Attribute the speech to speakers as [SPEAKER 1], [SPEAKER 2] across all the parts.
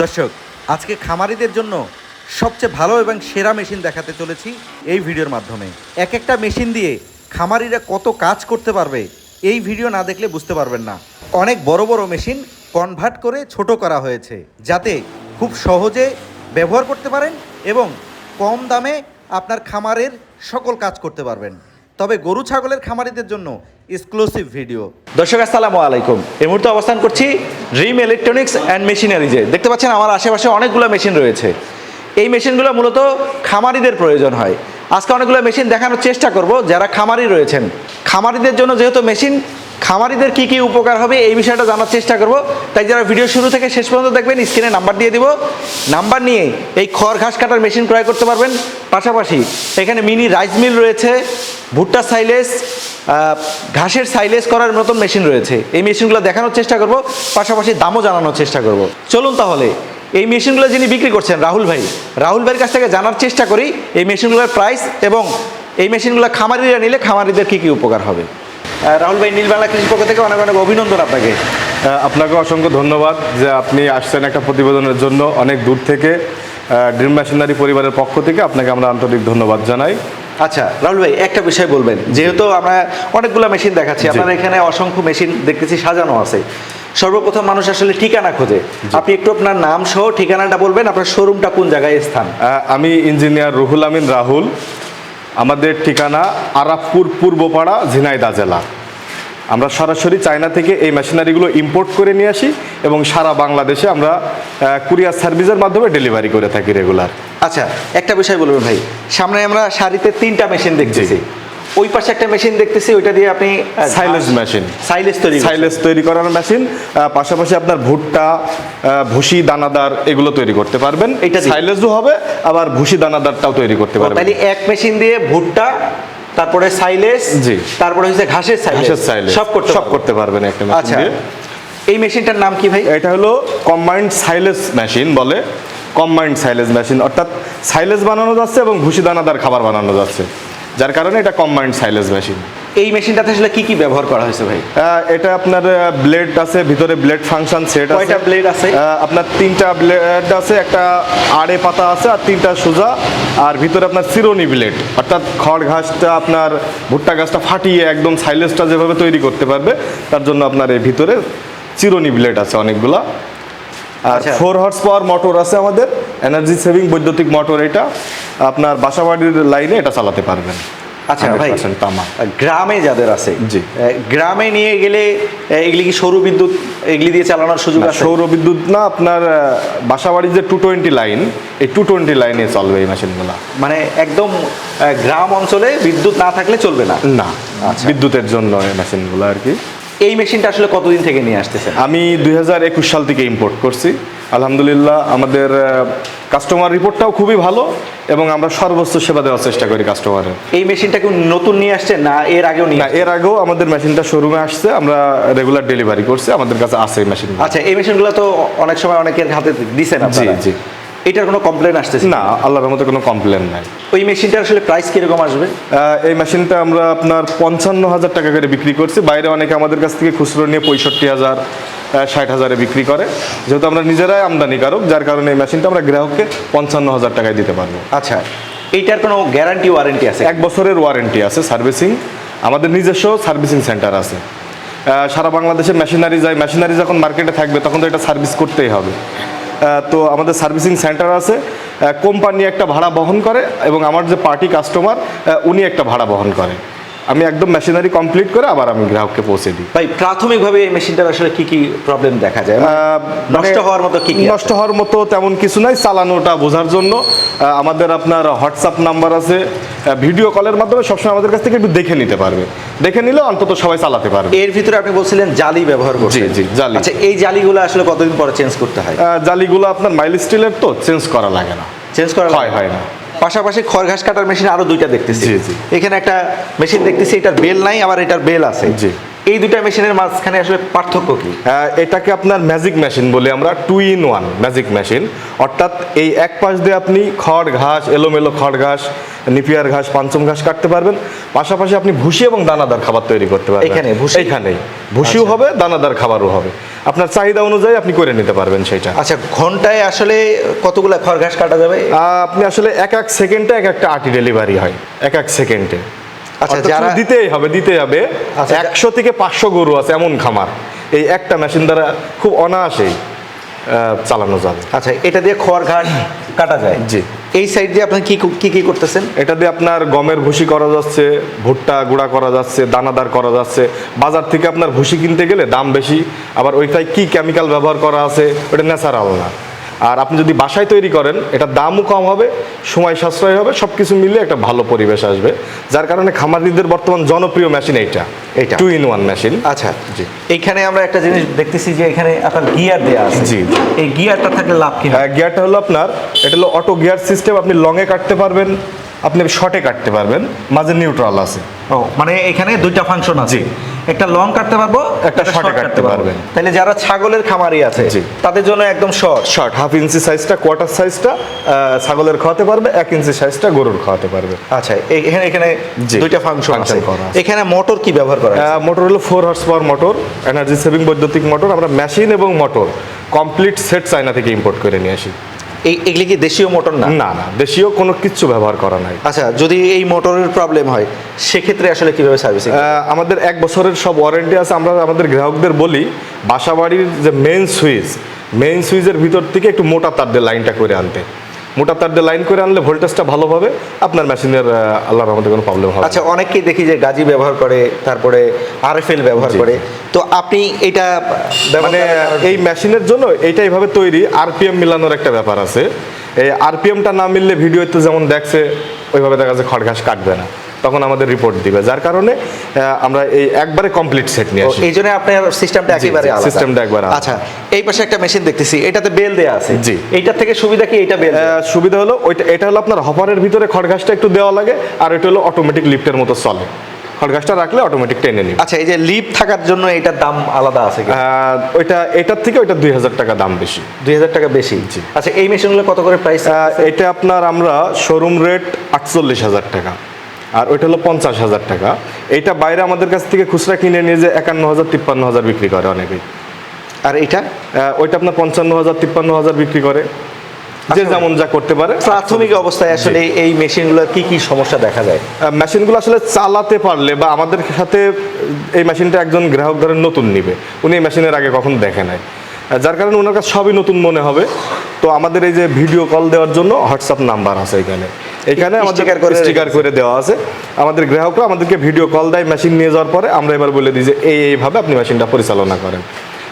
[SPEAKER 1] দর্শক, আজকে খামারিদের জন্য সবচেয়ে ভালো এবং সেরা মেশিন দেখাতে চলেছি এই ভিডিওর মাধ্যমে। এক একটা মেশিন দিয়ে খামারিরা কত কাজ করতে পারবে, এই ভিডিও না দেখলে বুঝতে পারবেন না। অনেক বড় বড় মেশিন কনভার্ট করে ছোট করা হয়েছে, যাতে খুব সহজে ব্যবহার করতে পারেন এবং কম দামে আপনার খামারের সকল কাজ করতে পারবেন। তবে গরু ছাগলের খামারিদের জন্য এক্সক্লুসিভ ভিডিও দর্শক, আসসালামু আলাইকুম। এই মুহূর্তে অবস্থান করছি ড্রিম ইলেকট্রনিক্স অ্যান্ড মেশিনারিজে দেখতে পাচ্ছেন, আমার আশেপাশে অনেকগুলো মেশিন রয়েছে। এই মেশিনগুলো মূলত খামারিদের প্রয়োজন হয়। আজকে অনেকগুলো মেশিন দেখানোর চেষ্টা করব, যারা খামারি রয়েছেন। খামারিদের জন্য যেহেতু মেশিন খামারিদের কি কি উপকার হবে এই বিষয়টা জানার চেষ্টা করব। তাই যারা ভিডিও শুরু থেকে শেষ পর্যন্ত দেখবেন, স্ক্রিনে নাম্বার দিয়ে দিব। নাম্বার নিয়ে এই খড় ঘাস কাটার মেশিন ক্রয় করতে পারবেন। পাশাপাশি এখানে মিনি রাইস মিল রয়েছে, ভুট্টা সাইলেস ঘাসের সাইলেস করার মতন মেশিন রয়েছে। এই মেশিনগুলো দেখানোর চেষ্টা করব, পাশাপাশি দামও জানানোর চেষ্টা করব। চলুন তাহলে, এই মেশিনগুলো যিনি বিক্রি করছেন, রাহুল ভাই, রাহুল ভাইয়ের কাছ থেকে জানার চেষ্টা করি, এই মেশিনগুলোর প্রাইস এবং এই মেশিনগুলো খামারিরা নিলে খামারিদের কি কি উপকার হবে। রাহুল ভাই নীল বাংলা কৃষি পক্ষ থেকে অনেক অনেক অভিনন্দন আপনাকে।
[SPEAKER 2] আপনাকে অসংখ্য ধন্যবাদ যে আপনি আসছেন একটা প্রতিবেদনের জন্য অনেক দূর থেকে। ড্রিম মেশিনারি পরিবারের পক্ষ থেকে আপনাকে আমরা আন্তরিক ধন্যবাদ জানাই।
[SPEAKER 1] আচ্ছা রাহুল ভাই একটা বিষয় বলবেন। যেহেতু আমরা অনেকগুলো মেশিন দেখাচ্ছি আপনার এখানে অসংখ্য মেশিন দেখতেছি সাজানো আছে। সর্বপ্রথম মানুষ আসলে ঠিকানা খোঁজে। আপনি একটু আপনার নাম সহ ঠিকানাটা বলবেন আপনার শোরুমটা কোন জায়গায় স্থান?
[SPEAKER 2] আমি ইঞ্জিনিয়ার রুহুল আমিন রাহুল। আমাদের ঠিকানা আরাফপুর পূর্বপাড়া ঝিনাইদা জেলা। আমরা সরাসরি চায়না থেকে এই মেশিনারিগুলো ইম্পোর্ট করে নিয়ে আসি এবং সারা বাংলাদেশে আমরা কুরিয়ার সার্ভিসের মাধ্যমে ডেলিভারি করে থাকি রেগুলার
[SPEAKER 1] আচ্ছা একটা বিষয় বলবেন ভাই। সামনে আমরা শাড়িতে তিনটা মেশিন দেখতেছি। ওই পাশে একটা মেশিন দেখতেছি ওইটা দিয়ে আপনি
[SPEAKER 2] সাইলেজ মেশিন
[SPEAKER 1] সাইলেজ তৈরি
[SPEAKER 2] সাইলেজ তৈরি করার মেশিন পাশাপাশি আপনার ভুট্টা ভুসি দানাদার এগুলো তৈরি করতে পারবেন।
[SPEAKER 1] এটা
[SPEAKER 2] সাইলেজও হবে আবার ভুসি দানাদারটাও তৈরি করতে পারবেন।
[SPEAKER 1] তাহলে এক মেশিন দিয়ে ভুট্টা তারপরে সাইলেজ
[SPEAKER 2] জি।
[SPEAKER 1] তারপরে হচ্ছে ঘাসের
[SPEAKER 2] সাইলেজ
[SPEAKER 1] সব করতে
[SPEAKER 2] সব করতে পারবেন। একটা মেশিন
[SPEAKER 1] আচ্ছা এই মেশিনটার নাম কি ভাই?
[SPEAKER 2] এটা হলো কম্বাইন্ড সাইলেজ মেশিন বলে। কম্বাইন্ড সাইলেজ মেশিন অর্থাৎ সাইলেজ বানানো যাচ্ছে এবং ভুসি দানাদার খাবার বানানো যাচ্ছে। যার কারণে এটা কম্বাইন্ড সাইলেজ মেশিন।
[SPEAKER 1] এই মেশিনটাতে আসলে কি কি ব্যবহার করা হয়েছে ভাই?
[SPEAKER 2] এটা আপনার ব্লেড আছে ভিতরে ব্লেড ফাংশন সেট আছে।
[SPEAKER 1] কয়টা blade আছে?
[SPEAKER 2] আপনার তিনটা ব্লেড আছে একটা আড়ে পাতা আছে আর তিনটা সোজা। আর ভিতরে আপনার চিরনি ব্লেড অর্থাৎ খড় ঘাসটা আপনার ভুট্টা গাছটা ফাটিয়ে একদম সাইলেজটা যেভাবে তৈরি করতে পারবে তার জন্য আপনার এই ভিতরে চিরনি ব্লেড আছে অনেকগুলা। আর
[SPEAKER 1] আচ্ছা।
[SPEAKER 2] ফোর হর্স পাওয়ার মোটর আছে আমাদের এনার্জি সেভিং বৈদ্যুতিক মোটর এটা আপনার বাসাবাড়ির লাইনে এটা চালাতে পারবেন
[SPEAKER 1] আচ্ছা ভাই
[SPEAKER 2] 100% তামা
[SPEAKER 1] গ্রামে যাদের আছে
[SPEAKER 2] জি।
[SPEAKER 1] গ্রামে নিয়ে গেলে এগুলি কি সৌর বিদ্যুৎ এগুলি দিয়ে চালানোর সুযোগ আছে
[SPEAKER 2] সৌর বিদ্যুৎ না আপনার বাসাবাড়ির যে টু টোয়েন্টি লাইন এই টু টোয়েন্টি লাইনে চলবে এই মেশিনগুলো
[SPEAKER 1] মানে একদম গ্রাম অঞ্চলে বিদ্যুৎ না থাকলে চলবে না
[SPEAKER 2] না
[SPEAKER 1] আচ্ছা।
[SPEAKER 2] বিদ্যুতের জন্য এই মেশিনগুলো আর কি
[SPEAKER 1] এই মেশিনটা আসলে কতদিন থেকে নিয়ে আসতেছে
[SPEAKER 2] আমি দুই হাজার একুশ সাল থেকে ইম্পোর্ট করছি। আলহামদুলিল্লাহ আমাদের কাস্টমার রিপোর্টটাও খুবই ভালো এবং আমরা সর্বোচ্চ সেবা দেওয়ার চেষ্টা করি কাস্টমারের
[SPEAKER 1] এই মেশিনটা কি নতুন নিয়ে আসছে না এর আগেও নিয়ে
[SPEAKER 2] না এর আগেও আমাদের মেশিনটা শোরুমে আসছে আমরা রেগুলার ডেলিভারি করছি আমাদের কাছে আছে এই মেশিন
[SPEAKER 1] আচ্ছা এই মেশিনগুলো তো অনেক সময় অনেকের হাতে দিছেন আপনারা।
[SPEAKER 2] জি।
[SPEAKER 1] এটার কোনো কমপ্লেন আসতেছে?
[SPEAKER 2] না আল্লাহর মতো কোনো কমপ্লেন নাই।
[SPEAKER 1] ওই মেশিনটার আসলে প্রাইস কীরকম আসবে?
[SPEAKER 2] এই মেশিনটা আমরা আপনার পঞ্চান্ন হাজার টাকা করে বিক্রি করছি। বাইরে অনেকে আমাদের কাছ থেকে খুচরো নিয়ে পঁয়ষট্টি হাজার ষাট হাজারে বিক্রি করে। যেহেতু আমরা নিজেরাই আমদানিকারক যার কারণে এই মেশিনটা আমরা গ্রাহককে পঞ্চান্ন হাজার টাকায় দিতে পারব।
[SPEAKER 1] আচ্ছা এইটার কোনো গ্যারান্টি ওয়ারেন্টি আছে?
[SPEAKER 2] এক বছরের ওয়ারেন্টি আছে সার্ভিসিং আমাদের নিজস্ব সার্ভিসিং সেন্টার আছে। সারা বাংলাদেশে মেশিনারি যায় মেশিনারি যখন মার্কেটে থাকবে তখন তো এটা সার্ভিস করতেই হবে। তো আমাদের সার্ভিসিং সেন্টার আছে। কোম্পানি একটা ভাড়া বহন করে এবং আমার যে পার্টি কাস্টমার উনি একটা ভাড়া বহন করে। আমি একদম মেশিনারি কমপ্লিট করে আবার আমি গ্রাহককে পৌঁছে দিই।
[SPEAKER 1] ভাই প্রাথমিকভাবে এই মেশিনটার আসলে কি কি প্রবলেম দেখা যায়? নষ্ট
[SPEAKER 2] মানে
[SPEAKER 1] হওয়ার মতো কি কি
[SPEAKER 2] নষ্ট হওয়ার মতো তেমন কিছু নাই চালানোটা বোঝার জন্য। আমাদের আপনার হোয়াটসঅ্যাপ নাম্বার আছে। ভিডিও কলের মাধ্যমে সবসময় আমাদের কাছ থেকে একটু দেখে নিতে পারবে। দেখে নিলে অন্তত সবাই চালাতে পারবে।
[SPEAKER 1] এর ভিতরে আপনি বলছিলেন জালি ব্যবহার করছেন।
[SPEAKER 2] জি, জি, জালি।
[SPEAKER 1] আচ্ছা এই জালিগুলো আসলে কতদিন পরে চেঞ্জ করতে হয়?
[SPEAKER 2] জালিগুলো আপনার মাইল স্টিলের তো চেঞ্জ করা লাগে না।
[SPEAKER 1] চেঞ্জ করা
[SPEAKER 2] হয় হয় না।
[SPEAKER 1] পাশাপাশি খড় ঘাস কাটার মেশিন আরও দুইটা দেখতেছি। এখানে একটা মেশিন দেখতেছি এটার বেল নাই আবার এটার বেল আছে
[SPEAKER 2] জি।
[SPEAKER 1] এই দুইটা মেশিনের মাঝখানে আসলে পার্থক্য কি?
[SPEAKER 2] এটাকে আপনার ম্যাজিক মেশিন বলি আমরা two in one magic machine অর্থাৎ এই এক পাশ দিয়ে আপনি খড় ঘাস এলোমেলো খড় ঘাস নিপিয়ার ঘাস পাঞ্চম ঘাস কাটতে পারবেন। পাশাপাশি আপনি ভুসি এবং দানাদার খাবার তৈরি করতে পারবেন।
[SPEAKER 1] এখানে ভুসি?
[SPEAKER 2] এইখানেই ভুসিও হবে দানাদার খাবারও হবে। আপনার চাহিদা অনুযায়ী আপনি করে নিতে পারবেন সেটা।
[SPEAKER 1] আচ্ছা ঘন্টায় আসলে কতগুলো খড় ঘাস কাটা যাবে?
[SPEAKER 2] আপনি আসলে এক এক সেকেন্ডে এক একটা আটি ডেলিভারি হয়। এক এক সেকেন্ডে।
[SPEAKER 1] আচ্ছা, যারা-
[SPEAKER 2] দিতেই হবে দিতে হবে।
[SPEAKER 1] আচ্ছা,
[SPEAKER 2] একশো থেকে পাঁচশো গরু আছে এমন খামার। এই একটা মেশিন দ্বারা খুব অনায়াসেই চালানো যাবে।
[SPEAKER 1] আচ্ছা এটা দিয়ে খড় ঘাস কাটা যায়?
[SPEAKER 2] জি।
[SPEAKER 1] এই সাইড দিয়ে আপনি কি কি কি করতেছেন?
[SPEAKER 2] এটা দিয়ে আপনার গমের ভুসি করা যাচ্ছে ভুট্টা গুঁড়া করা যাচ্ছে দানাদার করা যাচ্ছে। বাজার থেকে আপনার ভুসি কিনতে গেলে দাম বেশি আবার ওইটাই কি কেমিক্যাল ব্যবহার করা আছে ওটা ন্যাচারাল না। আর আপনি যদি বাসায় তৈরি করেন এটা দামও কম হবে সময় সাশ্রয় হবে সব কিছু মিলে একটা ভালো পরিবেশ আসবে। যার কারণে খামারিদের বর্তমান জনপ্রিয় মেশিন এইটা
[SPEAKER 1] এইটা।
[SPEAKER 2] Two in one machine.
[SPEAKER 1] আচ্ছা।
[SPEAKER 2] জি।
[SPEAKER 1] এইখানে আমরা একটা জিনিস দেখতেছি যে এখানে আপনার গিয়ার দেওয়া আছে।
[SPEAKER 2] জি, জি।
[SPEAKER 1] এই গিয়ারটা থাকলে লাভ কি হয়?
[SPEAKER 2] গিয়ারটা হলো আপনার এটা হলো অটো গিয়ার সিস্টেম আপনি লংয়ে কাটতে পারবেন। আপনি শর্টে কাটতে পারবেন মাঝে নিউট্রাল আছে।
[SPEAKER 1] ও মানে এখানে দুইটা ফাংশন আছে। একটা লং কাটতে পারব
[SPEAKER 2] একটা শর্টে কাটতে পারবেন।
[SPEAKER 1] তাহলে যারা ছাগলের খামারি আছে তাদের জন্য একদম শর্ট
[SPEAKER 2] শর্ট হাফ ইঞ্চি সাইজটা কোয়ার্টার সাইজটা ছাগলের খাওয়াতে পারবে এক ইঞ্চি সাইজটা গরুর খাওয়াতে পারবে।
[SPEAKER 1] আচ্ছা এখানে এখানে দুইটা ফাংশন আছে। এখানে মোটর কি ব্যবহার করা আছে?
[SPEAKER 2] মোটর হলো four horse power motor energy saving বৈদ্যুতিক মোটর আমরা মেশিন এবং মোটর কমপ্লিট সেট চায়না থেকে ইম্পোর্ট করে নিয়ে আসি।
[SPEAKER 1] এগুলি কি দেশীয় মোটর না?
[SPEAKER 2] না না দেশীয় কোনো কিচ্ছু ব্যবহার করা নাই।
[SPEAKER 1] আচ্ছা যদি এই মোটরের প্রবলেম হয় সেক্ষেত্রে আসলে কীভাবে সার্ভিসিং
[SPEAKER 2] আমাদের এক বছরের সব ওয়ারেন্টি আছে আমরা আমাদের গ্রাহকদের বলি বাসাবাড়ির যে মেন সুইচ মেন সুইচের ভিতর থেকে একটু মোটা তার দিয়ে লাইনটা করে আনতে। মোটা তার দিয়ে লাইন করে আনলে ভোল্টেজটা ভালো হবে আপনার মেশিনের আল্লাহর রহমতে কোনো প্রবলেম হবে
[SPEAKER 1] আচ্ছা অনেকেই দেখি যে গাজি ব্যবহার করে তারপরে আরএফএল ব্যবহার করে। তো আপনি এটা
[SPEAKER 2] মানে এই মেশিনের জন্য এইটা এইভাবে তৈরি আরপিএম মিলানোর একটা ব্যাপার আছে। এই আরপিএমটা না মিললে ভিডিওতে যেমন দেখছে ওইভাবে দেখা যাচ্ছে খড় ঘাস কাটবে না। তখন আমাদের রিপোর্ট দিবে। যার কারণে আমরা এই একবারে কমপ্লিট সেট নিয়ে আসি।
[SPEAKER 1] এই জন্য আপনার সিস্টেমটা একেবারে আলাদা।
[SPEAKER 2] systemটা একবারে
[SPEAKER 1] আচ্ছা এই পাশে একটা মেশিন দেখতেছি এটাতে বেল দেয়া আছে।
[SPEAKER 2] জি।
[SPEAKER 1] এইটার থেকে সুবিধা কি এটা বেল
[SPEAKER 2] সুবিধা হলো ওইটা এটা হলো আপনার হপারের ভিতরে খড় ঘাসটা একটু দেওয়া লাগে আর এটা হলো অটোমেটিক লিফটের মতো চলে খড় ঘাসটা রাখলে অটোমেটিক টেনে নিবে।
[SPEAKER 1] আচ্ছা এই যে লিপ থাকার জন্য এটার দাম আলাদা আছে কি?
[SPEAKER 2] ওইটা এটার থেকে ওইটা দুই হাজার টাকা দাম বেশি।
[SPEAKER 1] দুই হাজার টাকা বেশি?
[SPEAKER 2] জি।
[SPEAKER 1] আচ্ছা এই মেশিনগুলো কত করে প্রাইস
[SPEAKER 2] এটা আপনার আমরা শোরুম রেট আটচল্লিশ হাজার টাকা। আর ওইটা হলো পঞ্চাশ হাজার টাকা। এইটা বাইরে আমাদের কাছ থেকে খুচরা কিনে নিয়ে যে একান্ন হাজার তিপ্পান্ন হাজার বিক্রি করে অনেকেই।
[SPEAKER 1] আর এটা
[SPEAKER 2] ওইটা আপনার পঞ্চান্ন হাজার তিপ্পান্ন হাজার বিক্রি করে। যে
[SPEAKER 1] আচ্ছা।
[SPEAKER 2] যেমন যা করতে পারে।
[SPEAKER 1] প্রাথমিক অবস্থায় আসলে এই মেশিনগুলোর কি কি সমস্যা দেখা যায়?
[SPEAKER 2] মেশিনগুলো আসলে চালাতে পারলে বা আমাদের সাথে এই মেশিনটা একজন গ্রাহক ধরেন নতুন নিবে। উনি এই মেশিনের আগে কখনো দেখে নাই। যার কারণে ওনার কাছে সবই নতুন মনে হবে। তো আমাদের এই যে ভিডিও কল দেওয়ার জন্য হোয়াটসঅ্যাপ নাম্বার আছে এখানে। এখানে আমাদের স্টিকার করে দেওয়া আছে। আমাদের গ্রাহকরা আমাদেরকে ভিডিও কল দেয় মেশিন নিয়ে যাওয়ার পরে আমরা এবার বলে দিই যে এই এইভাবে আপনি মেশিনটা পরিচালনা করেন।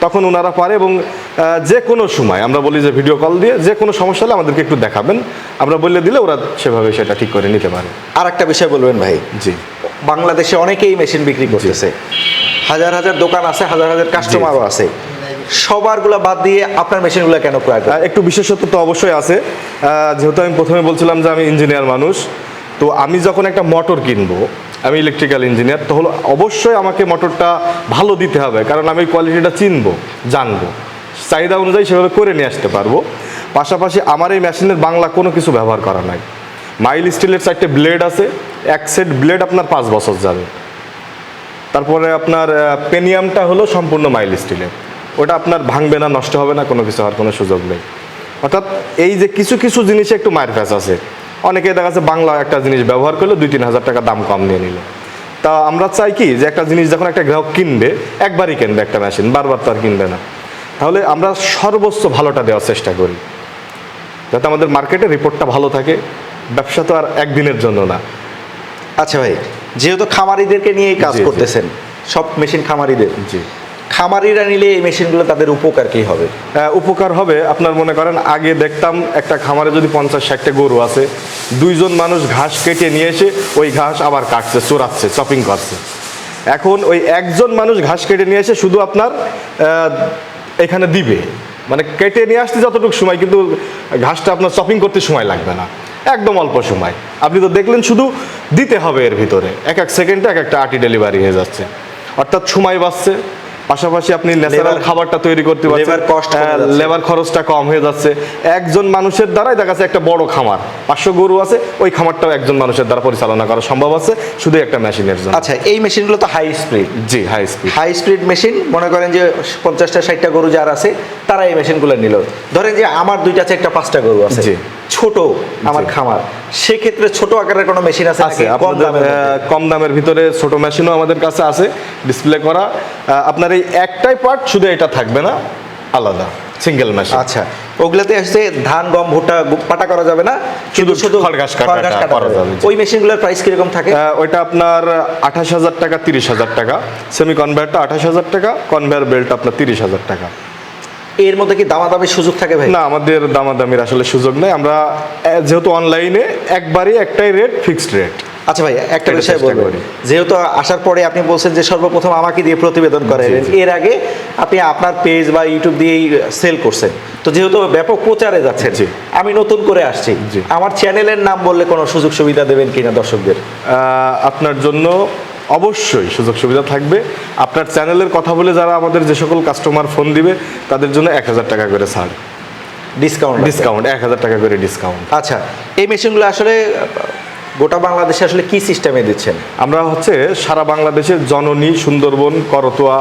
[SPEAKER 2] তখন ওনারা পারে এবং যে কোনো সময় আমরা বলি যে ভিডিও কল দিয়ে যে কোনো সমস্যা হলে আমাদেরকে একটু দেখাবেন। আমরা বলে দিলে ওরা সেভাবে সেটা ঠিক করে নিতে পারে।
[SPEAKER 1] আর একটা বিষয় বলবেন ভাই।
[SPEAKER 2] জি।
[SPEAKER 1] বাংলাদেশে অনেকেই মেশিন বিক্রি করতেছে। হাজার হাজার দোকান আছে হাজার হাজার কাস্টমারও আছে। সবারগুলা বাদ দিয়ে আপনার মেশিনগুলো কেন ক্রয়
[SPEAKER 2] একটু বিশেষত্ব তো অবশ্যই আছে। যেহেতু আমি প্রথমে বলছিলাম যে আমি ইঞ্জিনিয়ার মানুষ, তো আমি যখন একটা মোটর কিনবো, আমি ইলেকট্রিক্যাল ইঞ্জিনিয়ার তো হলো অবশ্যই আমাকে মোটরটা ভালো দিতে হবে, কারণ আমি কোয়ালিটিটা চিনবো, জানব। চাহিদা অনুযায়ী সেভাবে করে নিয়ে আসতে পারব। পাশাপাশি আমার এই মেশিনের বাংলা কোনো কিছু ব্যবহার করা নাই। মাইল স্টিলের চারটে ব্লেড আছে, এক সেট ব্লেড আপনার পাঁচ বছর যাবে। তারপরে আপনার পেনিয়ামটা হলো সম্পূর্ণ মাইল স্টিলের ওটা আপনার ভাঙবে না নষ্ট হবে না কোনো কিছু হওয়ার কোনো সুযোগ নেই। অর্থাৎ এই যে কিছু কিছু জিনিসে একটু মায়ের ফ্যাস আছে। অনেকে দেখা যাচ্ছে বাংলা একটা জিনিস ব্যবহার করলে দুই তিন হাজার টাকা দাম কম নিয়ে নিল। তা আমরা চাই কি যে একটা জিনিস যখন একটা গ্রাহক কিনবে একবারই কিনবে একটা মেশিন বারবার তো আর কিনবে না। তাহলে আমরা সর্বোচ্চ ভালোটা দেওয়ার চেষ্টা করি। যাতে আমাদের মার্কেটে রিপোর্টটা ভালো থাকে ব্যবসা তো আর একদিনের জন্য না।
[SPEAKER 1] আচ্ছা ভাই যেহেতু খামারিদেরকে নিয়েই কাজ। করতেছেন সব মেশিন খামারিদের।
[SPEAKER 2] জি।
[SPEAKER 1] খামারিরা নিলে এই মেশিনগুলো তাদের উপকার কি হবে?
[SPEAKER 2] উপকার হবে। আপনার মনে করেন, আগে দেখতাম একটা খামারে যদি পঞ্চাশ, ষাটটা গরু আছে, দুইজন মানুষ ঘাস কেটে নিয়ে এসে ওই ঘাস আবার কাটছে, চোরাচ্ছে চপিং করছে। এখন ওই একজন মানুষ ঘাস কেটে নিয়ে এসে শুধু আপনার এখানে দিবে। মানে কেটে নিয়ে আসতে যতটুকু সময়, কিন্তু ঘাসটা আপনার চপিং করতে সময় লাগবে না। একদম অল্প সময়। আপনি তো দেখলেন শুধু দিতে হবে এর ভিতরে। এক এক সেকেন্ডে এক একটা আটি ডেলিভারি হয়ে যাচ্ছে। অর্থাৎ সময় বাঁচছে। পাশাপাশি আপনি ন্যাচারাল খাবারটা তৈরি করতে পারছেন।
[SPEAKER 1] কমে যাচ্ছে।
[SPEAKER 2] লেবার খরচটা কম হয়ে যাচ্ছে। একজন মানুষের দ্বারাই দেখা যাচ্ছে একটা বড় খামার। পাঁচশো গরু আছে ওই খামারটাও একজন মানুষের দ্বারা পরিচালনা করা সম্ভব আছে। শুধু একটা মেশিনের জন্য।
[SPEAKER 1] আচ্ছা এই মেশিনগুলো তো হাই স্পিড
[SPEAKER 2] জি high speed
[SPEAKER 1] high speed machine মনে করেন যে পঞ্চাশটা ষাটটা গরু যার আছে তারা এই মেশিনগুলো নিল। ধরেন যে আমার দুইটা চারটা পাঁচটা গরু আছে।
[SPEAKER 2] জি।
[SPEAKER 1] ছোট আমার খামার। সেক্ষেত্রে ছোট আকারের কোনো মেশিন আছে
[SPEAKER 2] আছে
[SPEAKER 1] কম দামের
[SPEAKER 2] কম দামের ভিতরে ছোট মেশিনও আমাদের কাছে আছে ডিসপ্লে করা। আপনার এই একটাই পার্ট শুধু এটা থাকবে না আলাদা সিঙ্গেল মেশিন
[SPEAKER 1] আচ্ছা ওগুলাতে আসছে ধান গম ভুট্টা পাটা করা যাবে না?
[SPEAKER 2] শুধু
[SPEAKER 1] শুধু
[SPEAKER 2] খড় ঘাস কাটাটা
[SPEAKER 1] খড় কাটা
[SPEAKER 2] করা।
[SPEAKER 1] যাবে, ওই মেশিনগুলোর প্রাইস কীরকম থাকে?
[SPEAKER 2] ওইটা আপনার আঠাশ হাজার টাকা তিরিশ হাজার টাকা। সেমি কনভেয়ারটা আঠাশ হাজার টাকা কনভেয়ার বেল্ট আপনার তিরিশ হাজার টাকা।
[SPEAKER 1] এর মধ্যে কি দামাদামির সুযোগ থাকে ভাই
[SPEAKER 2] না আমাদের দামাদামির আসলে সুযোগ নেই আমরা যেহেতু অনলাইনে একবারই একটাই রেট ফিক্সড রেট
[SPEAKER 1] আচ্ছা ভাই একটা বিষয়
[SPEAKER 2] করি।
[SPEAKER 1] যেহেতু আসার পরে আপনি বলছেন যে সর্বপ্রথম আমাকে দিয়ে প্রতিবেদন করেন। এর আগে আপনি আপনার পেজ বা ইউটিউব দিয়েই সেল করছেন তো যেহেতু ব্যাপক প্রচারে যাচ্ছেন
[SPEAKER 2] জি।
[SPEAKER 1] আমি নতুন করে আসছি। আমার চ্যানেলের নাম বললে কোনো সুযোগ সুবিধা দেবেন কিনা দর্শকদের
[SPEAKER 2] আপনার জন্য অবশ্যই সুযোগ সুবিধা থাকবে। আপনার চ্যানেলের কথা বলে যারা আমাদের যে সকল কাস্টমার ফোন দিবে তাদের জন্য এক হাজার টাকা করে ছাড়।
[SPEAKER 1] ডিসকাউন্ট
[SPEAKER 2] ডিসকাউন্ট এক হাজার টাকা করে ডিসকাউন্ট
[SPEAKER 1] আচ্ছা এই মেশিনগুলো আসলে গোটা বাংলাদেশে আসলে কি সিস্টেমে দিচ্ছেন?
[SPEAKER 2] আমরা হচ্ছে সারা বাংলাদেশের জননী সুন্দরবন করতোয়া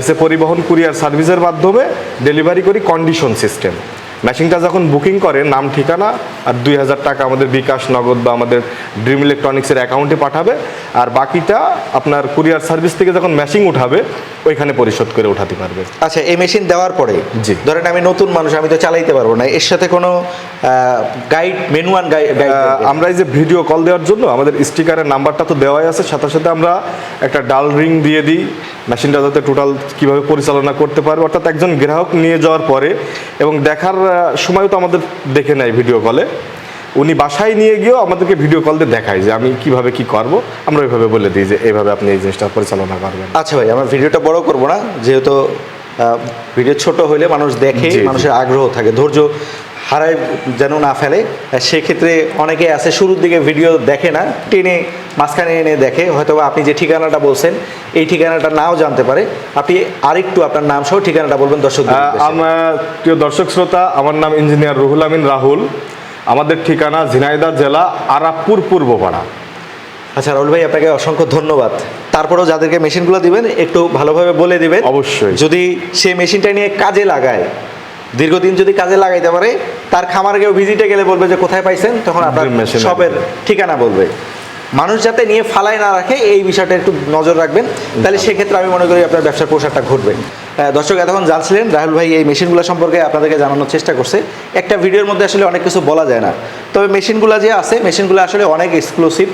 [SPEAKER 2] এসে পরিবহন কুরিয়ার সার্ভিসের মাধ্যমে ডেলিভারি করি কন্ডিশন সিস্টেম মেশিনটা যখন বুকিং করে নাম ঠিকানা আর দুই হাজার টাকা আমাদের বিকাশ নগদ বা আমাদের ড্রিম ইলেকট্রনিক্সের অ্যাকাউন্টে পাঠাবে আর বাকিটা আপনার কুরিয়ার সার্ভিস থেকে যখন মেশিন উঠাবে ওইখানে পরিশোধ করে উঠাতে পারবে।
[SPEAKER 1] আচ্ছা এই মেশিন দেওয়ার পরে
[SPEAKER 2] জি।
[SPEAKER 1] ধরেন আমি নতুন মানুষ আমি তো চালাইতে পারব না এর সাথে কোনো গাইড মেনুয়ান গাইড
[SPEAKER 2] আমরা এই যে ভিডিও কল দেওয়ার জন্য আমাদের স্টিকারের নাম্বারটা তো দেওয়াই আছে সাথে সাথে আমরা একটা ডাল রিং দিয়ে দিই মেশিনটা যাতে টোটাল কীভাবে পরিচালনা করতে পারবে। অর্থাৎ একজন গ্রাহক নিয়ে যাওয়ার পরে এবং দেখার সময়ও তো আমাদের দেখে নেয় ভিডিও কলে উনি বাসায় নিয়ে গিয়েও আমাদেরকে ভিডিও কল দিয়ে দেখায় যে আমি কীভাবে কি করব। আমরা ওইভাবে বলে দিই যে এইভাবে আপনি এই জিনিসটা পরিচালনা করবেন।
[SPEAKER 1] আচ্ছা ভাই আমরা ভিডিওটা বড় করব না। যেহেতু ভিডিও ছোট হলে মানুষ দেখে। মানুষের আগ্রহ থাকে ধৈর্য হারায় যেন না ফেলে। সেক্ষেত্রে অনেকে আছে শুরুর দিকে ভিডিও দেখে না টেনে মাঝখানে এনে দেখে হয়তো আপনি যে ঠিকানাটা বলছেন এই ঠিকানাটা নাও জানতে পারে। আপনি আরেকটু আপনার নাম সহ ঠিকানাটা বলবেন দর্শক
[SPEAKER 2] আমার প্রিয় দর্শক শ্রোতা আমার নাম ইঞ্জিনিয়ার রুহুল আমিন রাহুল। আমাদের ঠিকানা ঝিনাইদহ জেলা আরাপুর পূর্বপাড়া।
[SPEAKER 1] আচ্ছা রাহুল ভাই আপনাকে অসংখ্য ধন্যবাদ। তারপরেও যাদেরকে মেশিনগুলো দিবেন একটু ভালোভাবে বলে দিবেন।
[SPEAKER 2] অবশ্যই।
[SPEAKER 1] যদি সে মেশিনটা নিয়ে কাজে লাগায় দীর্ঘদিন যদি কাজে লাগাইতে পারে তার খামারে কেউ ভিজিটে গেলে বলবে যে কোথায় পাইছেন? তখন আপনার শপের ঠিকানা বলবে। মানুষ যাতে নিয়ে ফালায় না রাখে, এই বিষয়টা একটু নজর রাখবেন। তাহলে সেক্ষেত্রে আমি মনে করি আপনার ব্যবসার প্রসারটা ঘটবে। দর্শক, এতক্ষণ জানছিলেন রাহুল ভাই এই মেশিনগুলো সম্পর্কে আপনাদেরকে জানানোর চেষ্টা করছে। একটা ভিডিওর মধ্যে আসলে অনেক কিছু বলা যায় না। তবে মেশিনগুলো যে আছে, মেশিনগুলো আসলে অনেক এক্সক্লুসিভ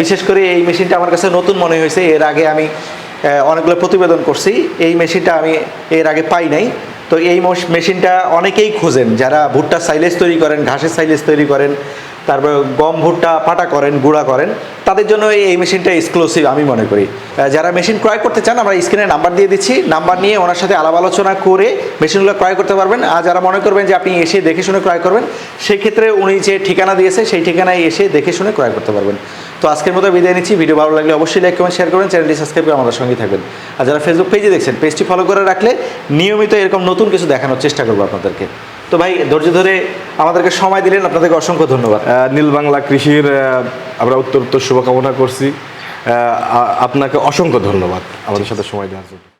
[SPEAKER 1] বিশেষ করে এই মেশিনটা আমার কাছে নতুন মনে হয়েছে। এর আগে আমি অনেকগুলো প্রতিবেদন করছি। এই মেশিনটা আমি এর আগে পাই নাই। তো এই মেশিনটা অনেকেই খোঁজেন। যারা ভুট্টার সাইলেজ তৈরি করেন, ঘাসের সাইলেজ তৈরি করেন তারপর গম, ভুট্টা, পাটা করেন, গুঁড়া করেন, তাদের জন্য এই মেশিনটা এক্সক্লুসিভ আমি মনে করি। যারা মেশিন ক্রয় করতে চান, আমরা স্ক্রিনে নাম্বার দিয়ে দিচ্ছি। নাম্বার নিয়ে ওনার সাথে আলাপ আলোচনা করে মেশিনগুলো ক্রয় করতে পারবেন। আর যারা মনে করবেন যে আপনি এসে দেখে শুনে ক্রয় করবেন, সেক্ষেত্রে উনি যে ঠিকানা দিয়েছে, সেই ঠিকানায় এসে দেখে শুনে ক্রয় করতে পারবেন। তো আজকের মতো বিদায় নিচ্ছি। ভিডিও ভালো লাগলে অবশ্যই লাইক কমেন্ট শেয়ার করবেন। চ্যানেলটি সাবস্ক্রাইব করে আমাদের সঙ্গেই থাকবেন। আর যারা ফেসবুক পেজে দেখছেন পেজটি ফলো করে রাখলে নিয়মিত এরকম নতুন কিছু দেখানোর চেষ্টা করব আপনাদেরকে। তো ভাই, ধৈর্য ধরে আমাদেরকে সময় দিলেন, আপনাদেরকে অসংখ্য ধন্যবাদ।
[SPEAKER 2] নীলবাংলা নীল বাংলা কৃষির আমরা উত্তর উত্তর শুভকামনা করছি। আপনাকে অসংখ্য ধন্যবাদ আমাদের সাথে সময় দেওয়ার জন্য।